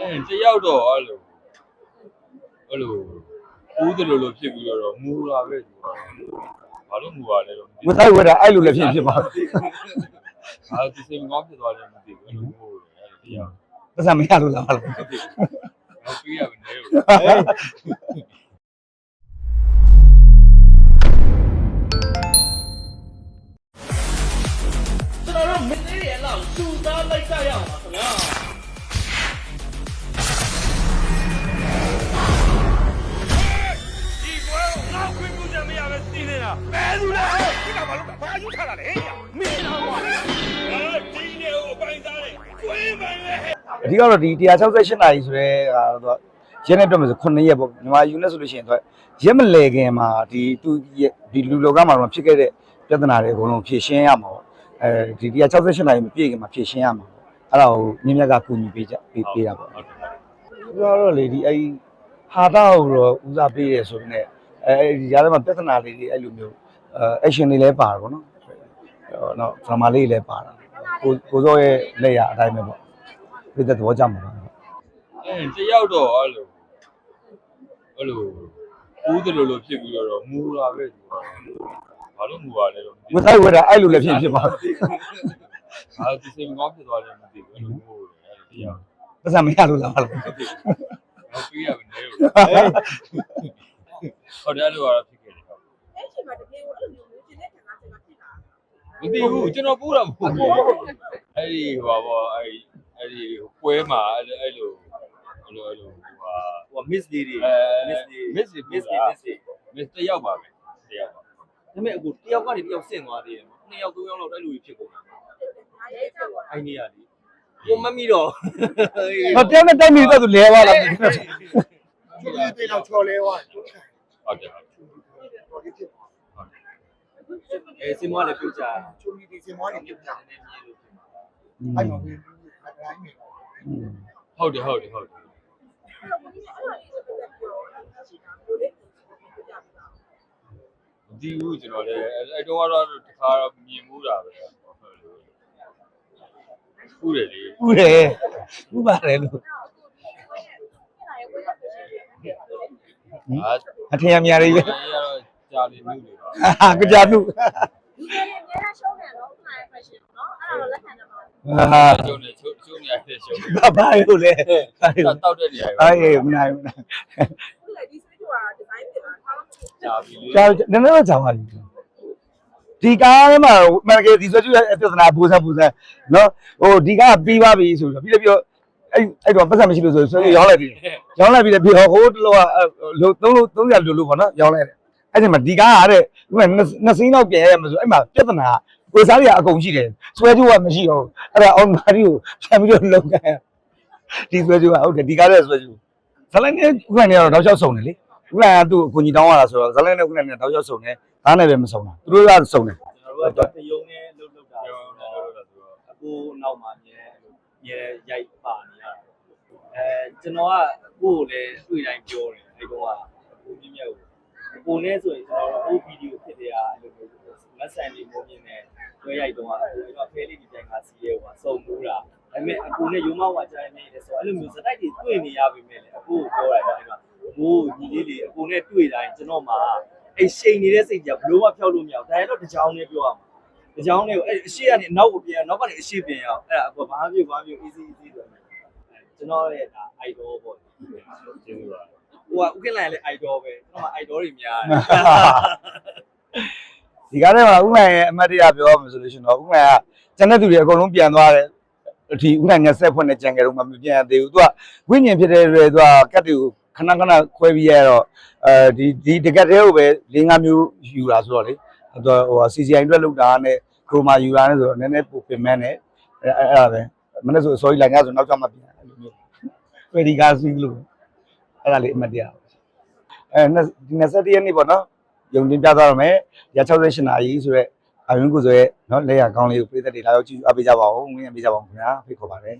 အဲတယောက်တော့အဲ့လိုအဲ့လိုဦးတယ်လို့လို့ဖြစ်ပြီးတော့မူတာပဲသူကဘာလို့မူပါလဲတော့မသိဝတ်သားဝတ်တာအဲ့လိုလည်းဖြစ်ဖြစ်ပါအာဒီစိတ်မကောင်းဖြစ်သွားတယ်မသိဘူးအဲ့လိုမူတယ်အဲ့လိုတယောက်ပတ်စံမရလို့လားမလားတော့ပြီးရမယ်လို့ကျွန်တော်တို့မင်းလေးရဲ့အလောက်သူသားလိုက်ကြရအောင်ပါခင်ဗျာ ချက်မရပဲစီးနေတာဘယ်သူလဲဒီကဘာလို့ဘာယူထားတာလဲမင်းတော်ကွာအဲဒီနေကိုအပိုင်စားတယ်ခွင့်ပိုင်လေအဓိကတော့ဒီ168နာရီဆိုရဲကတော့ရက်နဲ့တွက်မယ်ဆို9ရက်ပေါ့မြန်မာယူနဲ့ဆိုလို့ရှိရင်တော့ရက်မလဲခင်မှာဒီသူဒီလူလောကမှာတော့ဖြစ်ခဲ့တဲ့ပြဿနာတွေအကုန်လုံးဖြေရှင်းရမှာပေါ့အဲဒီ168နာရီမပြည့်ခင်မှာဖြေရှင်းရမှာပေါ့အဲ့ဒါကိုမြင်းမြတ်ကကူညီပေးကြပေးပေးတာပေါ့ဟုတ်တယ်ပြောတော့လေဒီအဲ့ဟာတော့တော့ဦးစားပေးတယ်ဆိုရင်လည်း အဲဒီကြားထဲမှာပြဿနာလေးတွေအဲ့လိုမျိုးအဲ action တွေလည်းပါတယ်ပေါ့နော်ဟိုတော့ drama လေးတွေလည်းပါတာကိုကိုစောရဲ့လက်ရအတိုင်းပဲပေါ့ပြည်သက်သဘောကျမှာပါအဲတယောက်တော့အဲ့လိုအဲ့လိုဦးတယ်လို့လို့ဖြစ်ပြီးတော့မူတာပဲသူကဘာလို့မူပါလဲတော့မသိဝတ်သားဝတ်တာအဲ့လိုလည်းဖြစ်ဖြစ်ပါအာဒီစိတ်မကောင်းဖြစ်သွားတယ်မသိဘူးအဲ့လိုမူတယ်အဲ့လိုတယောက်ပတ်စံမရလို့လားမလားတော့ပြီးရမယ်လို့ ဟုတ်တယ်အဲ့လိုကတော့ဖြစ်ခဲ့တယ်ဟုတ်အဲ့ချိန်မှာတကယ်ကိုအဲ့လိုမျိုးကျင်တဲ့ဌာနချိန်မှာဖြစ်တာမသိဘူးကျွန်တော်ပို့တာမဟုတ်ဘူးအဲ့ဒီဟိုပါဘောအဲ့ဒီအဲ့ဒီပွဲမှာအဲ့လိုအဲ့လိုအဲ့လိုအဲ့လိုဟိုဟာဟို miss လေးတွေအဲ miss တွေ miss တွေ miss တွေ miss တွေ miss တယောက်ပါပဲတယောက်ပါဒါပေမဲ့အခုတယောက်ကနေတယောက်ဆင့်သွားသေးတယ်နော်နှစ်ယောက်သုံးယောက်လောက်အဲ့လိုဖြစ်ကုန်တာအားရဲကြောက်ပါအိုင်နေရလေကိုမမီတော့မပြောင်းတဲ့တိုက်မိတော့သူလဲသွားလားကျွတ်လေးတေးတော့ ချော်လဲဝါကျွတ်ခံဟုတ်တယ်ဟုတ်တော်ကြီးဖြစ်အဲစင်မလည်းပြုတ်ကြကျွတ်လေးတေးစင်မွားနေပြုတ်ကြတယ်မြေလို့အဲ့တော့ဒီအတိုင်းနေဟုတ်တယ်ဟုတ်တယ်ဟုတ်တယ်အဲ့တော့ဘယ်လိုအဲ့လိုလေးဆိုတော့ပြောရှိတာကိုလေပြပြပါမသိဘူးကျွန်တော်လည်းအဲ့အဲ့တော့ကတော့တခါတော့မြင်မှုတာပဲဟုတ်တယ်လေဥတယ်ဥပါတယ်လို့အာ အထင်ရမြတွေပဲဒီကတော့ကြာနေမှုတွေပါဟာကြကြနုလူတွေအများအားရှုံးတယ်နော်ခဏ fashion နော်အဲ့ဒါတော့လက်ခံတယ်ပါဟာကျုံနေချုပ်ကျုံနေရတဲ့ရှုံးဘာဘာလို့လဲဘာလို့တောက်တဲ့နေရာအေးမနိုင်ဘူးခုလေဒီ space က design ဖြစ်တာအားလုံးကြာပြီလေကြာနည်းနည်းတော့ကြာပါပြီဒီကားထဲမှာမန်ကေဒီဆွဲကျူရဲ့ပြဿနာပူစမ်းပူစမ်းနော်ဟိုဒီကားပြီးပါပြီဆိုတော့ပြီးတော့ပြီးတော့ အဲ့အဲ့တော့ပတ်စံမရှိလို့ဆိုဆွဲကျူရောင်းလိုက်ပြီရောင်းလိုက်ပြီးတော့ပြီးတော့ဟိုတလောကလို့သုံးလို့သုံးရလို့လို့ပေါ့နော်ရောင်းလိုက်တယ်အဲ့ဒီမှာဒီကားကတဲ့ဥပမာနှစ်စင်းလောက်ပြန်ရမှာဆိုအဲ့မှာပြဿနာကိုစားရအကုန်ရှိတယ်ဆွဲကျူကမရှိတော့အဲ့ဒါအောင်မာရီကိုပြန်ပြီးတော့လုံခဲ့ဒီဆွဲကျူကဟုတ်တယ်ဒီကားတဲ့ဆွဲကျူဇလိုင်းနဲ့ဥက္ကဋ္ဌနေတော့တော့ချောက်ဆုံတယ်လေဥက္ကဋ္ဌကသူ့ကိုအကူကြီးတောင်းရတာဆိုတော့ဇလိုင်းနဲ့ဥက္ကဋ္ဌနဲ့တောက်ချောက်ဆုံတယ်ဒါနဲ့ပဲမဆုံတာသူတို့ကဆုံတယ်ကျွန်တော်တို့ကတယုံနဲ့လှုပ်လှုပ်တာပြောနေလို့ဆိုတော့အကိုနောက်မှာမြဲမြဲရိုက်ပါနေရအဲ ကျွန်တော်ကကိုကိုလည်းတွေ့တိုင်းပြောတယ်အဲကောင်ကကိုမြင့်မြတ်ကိုကိုနဲ့ဆိုရင်ကျွန်တော်တို့ဟိုဗီဒီယိုဖြစ်တဲ့အားအဲ့လိုမျိုးမဆန်လေးမိုးမြင့်နဲ့တွဲရိုက်တော့ကကိုကဖဲလေးဒီပြန်ကစီရဲဟိုကစုံမှုတာဒါပေမဲ့အကိုနဲ့ရုံမဝါကြိုင်နေတယ်ဆိုတော့အဲ့လိုမျိုးစတိုက်တွေတွေ့နေရပြီမဲ့လေအကိုကိုပြောရတယ်ဗျာဘိုးညီလေးလေးအကိုနဲ့တွေ့တိုင်းကျွန်တော်မှာအဲ့ရှိန်နေတဲ့စိတ်ကြဘလို့မဖျောက်လို့မရဘူးဒါရတော့တကြောင်နဲ့ပြောရမှာဒီကြောင်လေးကိုအဲ့အရှိကနေနောက်ကိုပြန်နောက်ကနေအရှိပြန်ရအောင်အဲ့ဒါအကွာဘာမျိုးဘာမျိုး easy easy ဆိုတယ် ကျွန်တော်ရဲ့ဒါ idol ပေါ့ကျေးဇူးပါဟိုကဥက္ကဋ္ဌလည်း idol ပဲကျွန်တော်က idol တွေများတယ်ဒီကားထဲမှာဥက္ကဋ္ဌရဲ့အမတ်တရားပြောမှဆိုလို့ရှိရင်တော့ဥက္ကဋ္ဌကကျန်တဲ့သူတွေအကုန်လုံးပြန်သွားတယ်ဒီဥက္ကဋ္ဌညဆက်ဖွင့်တဲ့ကြံကြတော့မှမပြန်သေးဘူးသူကဝိညာဉ်ဖြစ်တဲ့တွေသူကကတ်တွေကိုခဏခဏခွဲပြီးရတော့အဲဒီဒီတကက်တဲ့ကိုပဲ၄၅မျိုးယူတာဆိုတော့လေသူဟို CCI အတွက်လောက်တာနဲ့ခရိုမာယူတာနဲ့ဆိုတော့နည်းနည်းပိုပင်မနဲ့အဲ့အဲ့ဒါပဲမနေ့ဆို sorry လာညဆိုနောက်ကျမှပြန် credit card စီးလို့အဲ့ဒါလေးအမှတ်တရအဲဒီ20ရက်နေ့ပေါ့နော်ယုံတင်ပြသွားရမယ်168နာရီဆိုရက်အရင်ကိုဆိုရက်နော်လက်ရကောင်းလေးကိုပြည်သက်တွေလာရောက်ကြည့်အားပေးကြပါဦးငွေရပေးကြပါဦးခင်ဗျာဖိတ်ခေါ်ပါတယ်